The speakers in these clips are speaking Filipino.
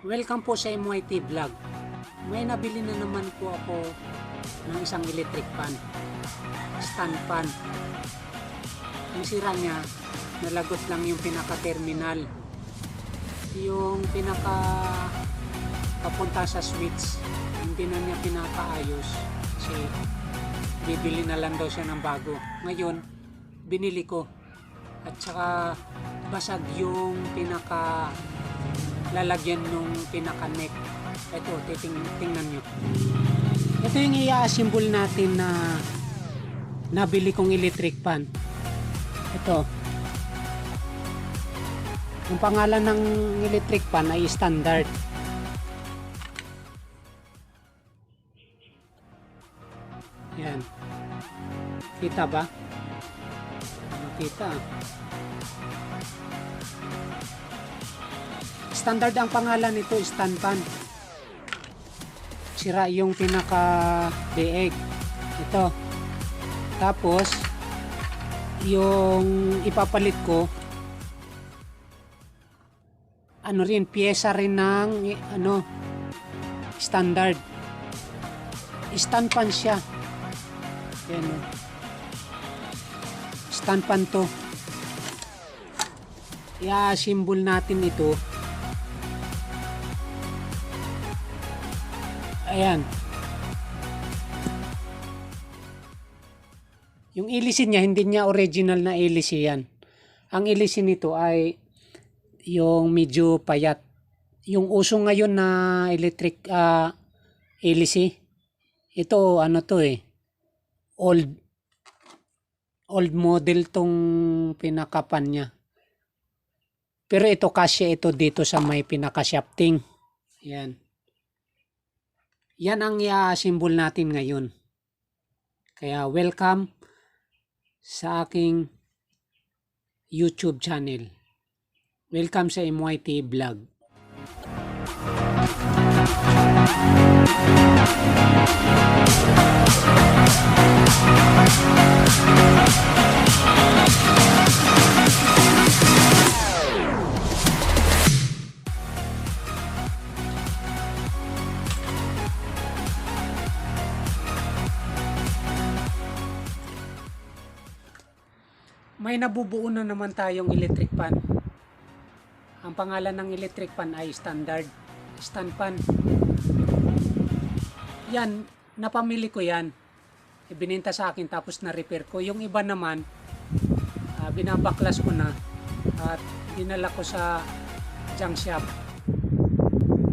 Welcome po sa MYT Vlog. May nabili na naman po ako ng isang electric fan. Stand fan. Ang sira niya, nalagot lang yung pinaka-terminal. Yung pinaka papunta sa switch, hindi na niya pinapaayos kasi bibili na lang daw siya ng bago. Ngayon, binili ko. At saka basag yung pinaka lalagyan nung pinaka neck. Ito, titing, tingnan nyo. Ito yung i-assemble natin na nabili kong electric fan. Ito. Ang pangalan ng electric fan ay standard. Yan. Kita ba? Kita. Standard ang pangalan nito, stand fan. Sira yung pinaka deeg. Ito. Tapos yung ipapalit ko ano rin pyesa rin ng ano standard. Stand fan siya. Yan. oh. Stand fan to. I-assemble natin ito. Ayan. Yung ilisin niya, hindi niya original na ilisi yan. Ang ilisin nito ay yung medyo payat. Yung uso ngayon na electric ah ilisi, ito ano to eh, old old model tong pinakapan niya. Pero ito kasya ito dito sa may pinaka-shafting. Yan. Yan ang i-assemble natin ngayon. Kaya welcome sa aking YouTube channel. Welcome sa MYT Vlog. May nabubuo na naman tayong electric fan. Ang pangalan ng electric fan ay standard stand fan. Yan, napamili ko yan. Ibininta sa akin tapos na-repair ko. Yung iba naman, ah, binabaklas ko na at dinala ko sa junk shop.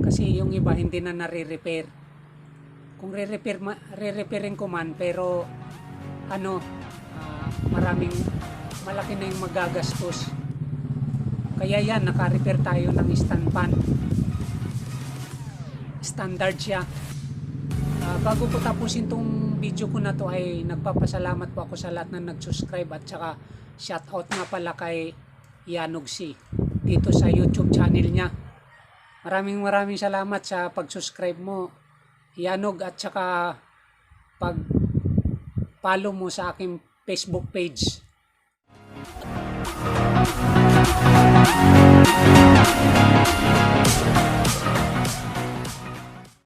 Kasi yung iba hindi na nare-repair. Kung re-repair, re-repairin ko man pero ano, ah, maraming malaki na yung magagastos. Kaya yan, naka-repair tayo ng stand fan. Standard siya. Ah, bago ko tapusin tong video ko na to ay nagpapasalamat po ako sa lahat na nag-subscribe at saka shoutout nga pala kay Yanog C dito sa YouTube channel niya. Maraming maraming salamat sa pag-subscribe mo Yanog at saka pag follow mo sa aking Facebook page. うん。